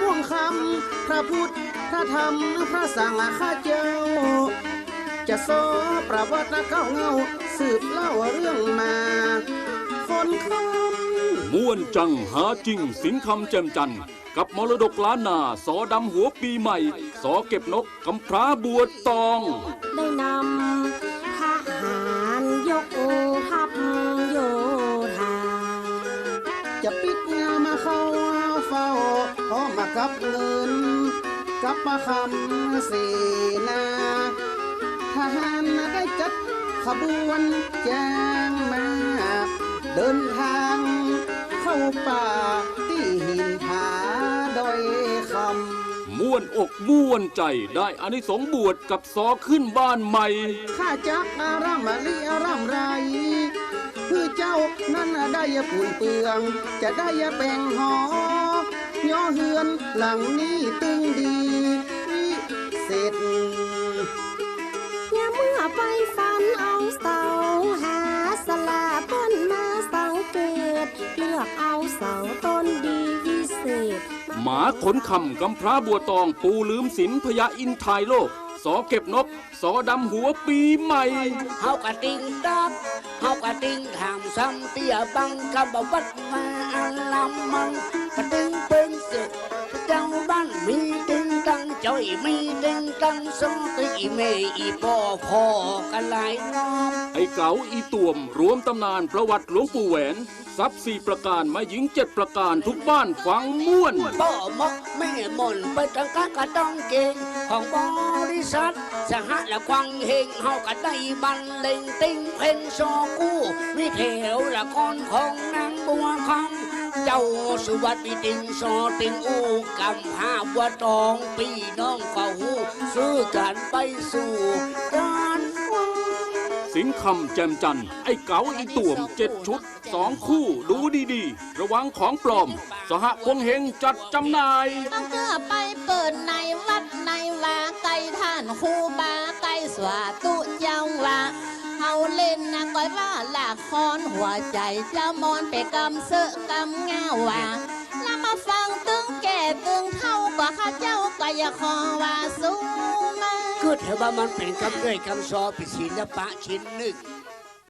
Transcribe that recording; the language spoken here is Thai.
ม่วงคำพระพุทธพระธรรมพระสังฆาเจ้า จะสอประวัติเก้าเงา สืบเล่าเรื่องมาคนคำม่วนจังหาจริงสินคำแจ่มจันทร์กับมรดกล้านนาสอดำหัวปีใหม่ สอเก็บนกกำพร้าบัวตอง ได้นำทหาร มมากับเงินกับประคำเสนาทหารได้จัดขบวนแจ้งมา เดินทางเข้าป่าที่หินผาดอยคำม่วนอกม่วนใจได้อานิสงส์บวชกับสอขึ้นบ้านใหม่ ข้าจักอารามมะลิอารามไรคือเจ้านั้นได้ปุ๋ยเปลือง จะได้แป่งหอย่อ เฮือนหลังนี้ตึงดีวิเสร็จอย่าเมื่อไปฝันเอาเสาหาสลาต้นมาสังเกตเลือกเอาเสาต้นดีวิเศษ หมาขนคำกำพร้าบัวตองปูลืมสินพญาอินทายโลกสอเก็บนกสอดำหัวปีใหม่ เฮากะติงดับเฮากะติงถามซ้ำเตี้ยบังกะบวัดมาอันลำมังกะติง งจอยมีติงตังสองตีเมอีปอพอกันหลายน้องไอ้เก๋าอีต่วมรวมตำนานประวัติหลวงปู่แหวน ทรัพย์สี่ประการมาหญิงเจ็ดประการทุกบ้านฟังม่วนพ่อมกแม่มนไปตั้งกะกะต้องเก่งของบริษัท สหละควังเฮงเฮากะได้บันเลงติงเพลงโซกู้มีแถวละครของนางบัวคำ เจ้าสุวัสดิติงโซติงอูกำหาบัวตองปีน้องเฝ้าหูซื้อกันไปสู่การฟังสิงคำแจมจันทร์ไอ้เก๋าอีต่วมเจ็ดชุดสองคู่ดูดีๆ ระวังของปลอม สหพงเฮงจัดจำหน่ายต้องเกือไปเปิดในวัดในวาไก่ท่านครูบาไก่สวาตุเจ้าว่ อยว่าละครหัวใจเจ้ามอนไปกำเสอกำง่าว่าแล้วมาฟังตึงแก่ตึงเท่ากว่าข้าเจ้าก็อย่าขอว่าสู้มาก็เถอะว่ามันเป็นคำเรื่ยคำซอเป็นศิลปะชิ้นหนึ่ง